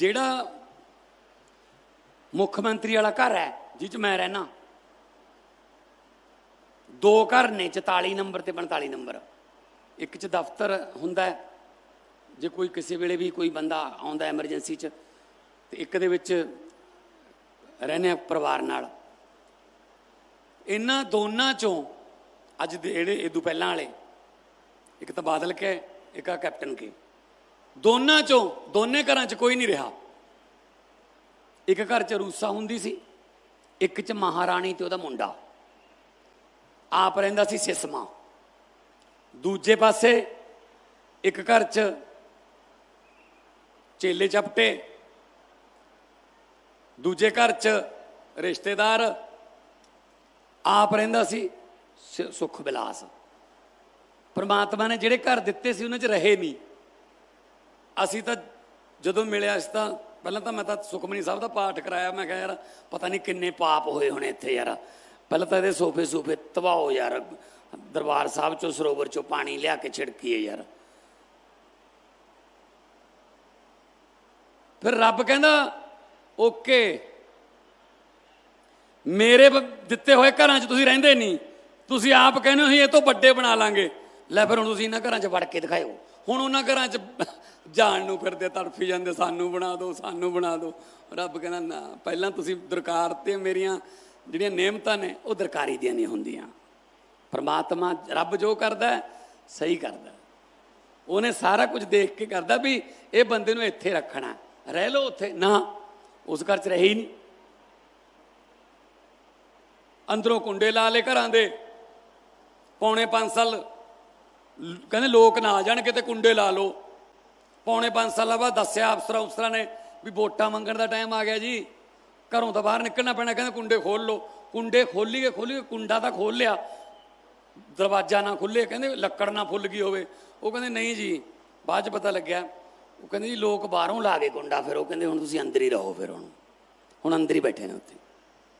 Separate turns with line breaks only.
ਜਿਹੜਾ ਮੁੱਖ ਮੰਤਰੀ ਵਾਲਾ ਘਰ ਹੈ, ਜਿਹ ਚ ਮੈਂ ਰਹਿਣਾ ਦੋ ਘਰ ਨੇ 44 ਨੰਬਰ ਤੇ 45 ਨੰਬਰ। ਇੱਕ ਚ ਦਫ਼ਤਰ ਹੁੰਦਾ ਹੈ, ਜੇ ਕੋਈ ਕਿਸੇ ਵੇਲੇ ਵੀ ਕੋਈ ਬੰਦਾ ਆਉਂਦਾ ਐਮਰਜੈਂਸੀ ਚ, ਤੇ ਇੱਕ ਦੇ ਵਿੱਚ ਰਹਿੰਦੇ ਆ ਪਰਿਵਾਰ ਨਾਲ। ਇਹਨਾਂ ਦੋਨਾਂ ਚੋਂ ਅੱਜ ਦੇ ਜਿਹੜੇ ਇਹ ਇਦੋਂ ਪਹਿਲਾਂ ਵਾਲੇ, ਇੱਕ ਤਾਂ ਬਾਦਲ ਕੇ, ਇੱਕ ਆ ਕੈਪਟਨ ਕੇ। ਦੋਨਾਂ ਚੋਂ, ਦੋਨੇ ਘਰਾਂ 'ਚ ਕੋਈ ਨਹੀਂ ਰਿਹਾ। ਇੱਕ ਘਰ 'ਚ ਰੂਸਾ ਹੁੰਦੀ ਸੀ, ਇੱਕ 'ਚ ਮਹਾਰਾਣੀ ਤੇ ਉਹਦਾ ਮੁੰਡਾ। ਆਪ ਰਹਿੰਦਾ ਸੀ ਸਿਸਮਾ। ਦੂਜੇ ਪਾਸੇ ਇੱਕ ਘਰ 'ਚ ਚੇਲੇ ਚਪਟੇ ਦੂਜੇ ਘਰ 'ਚ ਰਿਸ਼ਤੇਦਾਰ। ਆਪ ਰਹਿੰਦਾ ਸੀ ਸ- ਸੁਖ ਬਿਲਾਸ। ਪਰਮਾਤਮਾ ਨੇ ਜਿਹੜੇ ਘਰ ਦਿੱਤੇ ਸੀ, ਉਹਨਾਂ 'ਚ ਰਹੇ ਨਹੀਂ। ਅਸੀਂ ਤਾਂ ਜਦੋਂ ਮਿਲਿਆ ਇਸ ਤਾਂ, ਪਹਿਲਾਂ ਤਾਂ ਮੈਂ ਤਾਂ ਸੁਖਮਨੀ ਸਾਹਿਬ ਦਾ ਪਾਠ ਕਰਾਇਆ, ਮੈਂ ਕਿਹਾ ਯਾਰ ਪਤਾ ਨਹੀਂ ਕਿੰਨੇ ਪਾਪ ਹੋਏ ਹੋਣੇ ਇੱਥੇ ਯਾਰ। ਪਹਿਲਾਂ ਤਾਂ ਇਹਦੇ ਸੋਫੇ ਸੂਫੇ ਤਬਾਹੋ ਯਾਰ, ਦਰਬਾਰ ਸਾਹਿਬ ਚੋਂ, ਸਰੋਵਰ ਚੋਂ ਪਾਣੀ ਲਿਆ ਕੇ ਛਿੜਕੀਏ ਯਾਰ। ਫਿਰ ਰੱਬ ਕਹਿੰਦਾ, ਓਕੇ, ਮੇਰੇ ਦਿੱਤੇ ਹੋਏ ਘਰਾਂ 'ਚ ਤੁਸੀਂ ਰਹਿੰਦੇ ਨਹੀਂ। ਤੁਸੀਂ ਆਪ ਕਹਿੰਦੇ ਹੋ ਅਸੀਂ ਇਹ ਤੋਂ ਵੱਡੇ ਬਣਾ ਲਾਂਗੇ। ਲੈ ਫਿਰ ਹੁਣ ਤੁਸੀਂ ਇਹਨਾਂ ਘਰਾਂ 'ਚ ਵੜ ਕੇ ਦਿਖਾਓ ਹੁਣ ਉਹਨਾਂ ਘਰਾਂ 'ਚ ਜਾਣ ਨੂੰ ਫਿਰਦੇ, ਤੜਫੀ ਜਾਂਦੇ, ਸਾਨੂੰ ਬਣਾ ਦਿਓ ਸਾਨੂੰ ਬਣਾ ਦਿਓ ਰੱਬ ਕਹਿੰਦਾ, ਨਾ, ਪਹਿਲਾਂ ਤੁਸੀਂ ਦਰਕਾਰ ਤੇ ਮੇਰੀਆਂ ਜਿਹੜੀਆਂ ਨਿਯਮਤਾਂ ਨੇ, ਉਹ ਦਰਕਾਰੀ ਦੀਆਂ ਨਹੀਂ ਹੁੰਦੀਆਂ। ਪਰਮਾਤਮਾ ਰੱਬ ਜੋ ਕਰਦਾ ਸਹੀ ਕਰਦਾ ਉਹਨੇ ਸਾਰਾ ਕੁਝ ਦੇਖ ਕੇ ਕਰਦਾ ਵੀ ਇਹ ਬੰਦੇ ਨੂੰ ਇੱਥੇ ਰੱਖਣਾ ਰਹਿ ਲਓ ਉੱਥੇ। ਨਾ, ਉਸ ਘਰ 'ਚ ਰਹੇ ਹੀ ਨਹੀਂ। ਅੰਦਰੋਂ ਕੁੰਡੇ ਲਾ ਲੇ ਘਰਾਂ ਦੇ। ਪੌਣੇ 5 ਸਾਲ ਕਹਿੰਦੇ ਲੋਕ ਨਾ ਆ ਜਾਣ, ਕਿਤੇ ਕੁੰਡੇ ਲਾ ਲਓ। ਪੌਣੇ 5 ਸਾਲਾਂ ਬਾਅਦ ਦੱਸਿਆ ਅਫਸਰਾਂ ਅਫਸਰਾਂ ਨੇ ਵੀ ਵੋਟਾਂ ਮੰਗਣ ਦਾ ਟਾਈਮ ਆ ਗਿਆ ਜੀ। ਘਰੋਂ ਤਾਂ ਬਾਹਰ ਨਿਕਲਣਾ ਪੈਣਾ, ਕਹਿੰਦੇ ਕੁੰਡੇ ਖੋਲ ਲਓ। ਕੁੰਡੇ ਖੋਲੀਏ ਖੋਲੀਏ ਕੁੰਡਾ ਤਾਂ ਖੋਲ ਲਿਆ। ਦਰਵਾਜ਼ਾ ਨਾ ਖੁੱਲੇ ਕਹਿੰਦੇ ਲੱਕੜ ਨਾ ਫੁੱਲ ਗਈ ਹੋਵੇ। ਉਹ ਕਹਿੰਦੇ ਨਹੀਂ ਜੀ, ਬਾਅਦ ਚ ਪਤਾ ਲੱਗਿਆ। ਉਹ ਕਹਿੰਦੇ ਜੀ, ਲੋਕ ਬਾਹਰੋਂ ਲਾ ਗਏ ਕੁੰਡਾ ਫਿਰ, ਉਹ ਕਹਿੰਦੇ ਹੁਣ ਤੁਸੀਂ ਅੰਦਰ ਹੀ ਰਹੋ ਫਿਰ ਹੁਣ। ਹੁਣ ਅੰਦਰ ਹੀ ਬੈਠੇ ਨੇ ਉੱਥੇ।